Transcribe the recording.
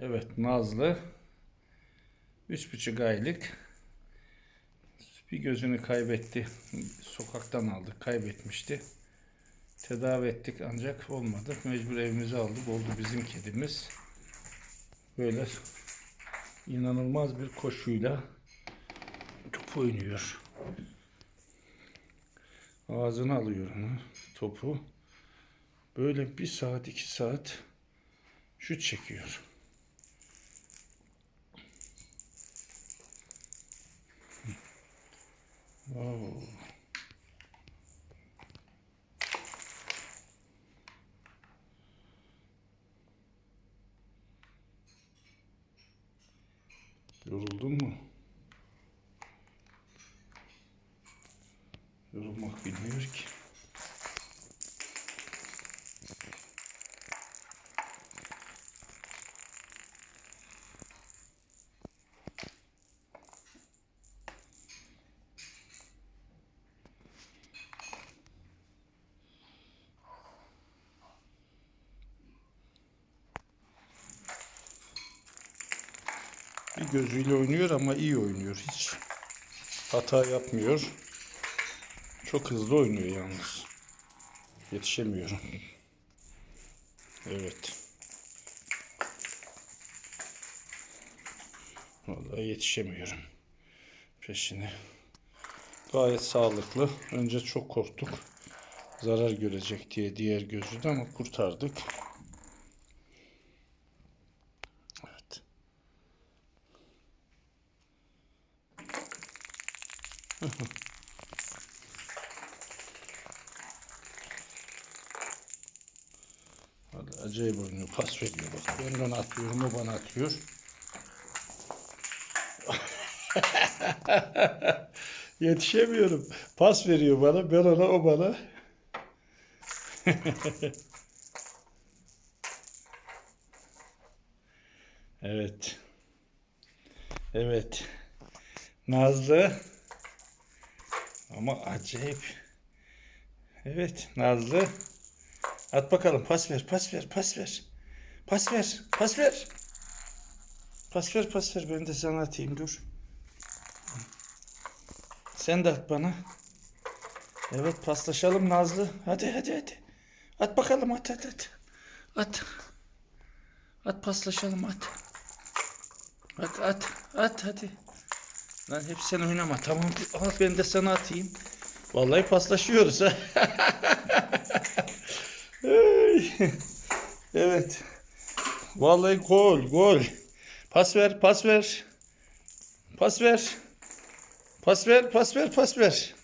Evet Nazlı. Üç buçuk aylık. Bir gözünü kaybetti. Sokaktan aldık. Kaybetmişti. Tedavi ettik ancak olmadı. Mecbur evimize aldık. Oldu bizim kedimiz. Böyle inanılmaz bir koşuyla top oynuyor. Ağzına alıyor onu topu. Böyle bir saat iki saat şut çekiyor. Oo. Yoruldun mu? Yorulmak bilmiyor ki. Bir gözüyle oynuyor ama iyi oynuyor. Hiç hata yapmıyor. Çok hızlı oynuyor yalnız. Yetişemiyorum. Evet. Vallahi yetişemiyorum. Peşine. Gayet sağlıklı. Önce çok korktuk. Zarar görecek diye diğer gözü de ama kurtardık. acayip oynuyor. Pas veriyor bak. Ben ona atıyorum, o bana atıyor. Yetişemiyorum. Pas veriyor bana, ben ona, o bana. evet. Evet. Nazlı. Ama acayip. Evet, Nazlı. At bakalım pas ver pas ver pas ver. Pas ver pas ver. Pas ver pas ver ben de sana atayım dur. Sen de at bana. Evet paslaşalım Nazlı. Hadi hadi hadi. At bakalım at at at. At. At paslaşalım at. At at at hadi. Lan hep sen oynama tamam. Al ben de sana atayım. Vallahi paslaşıyoruz ha. Evet. Vallahi gol, gol. Pas ver, pas ver. Pas ver. Pas ver, pas ver, pas ver.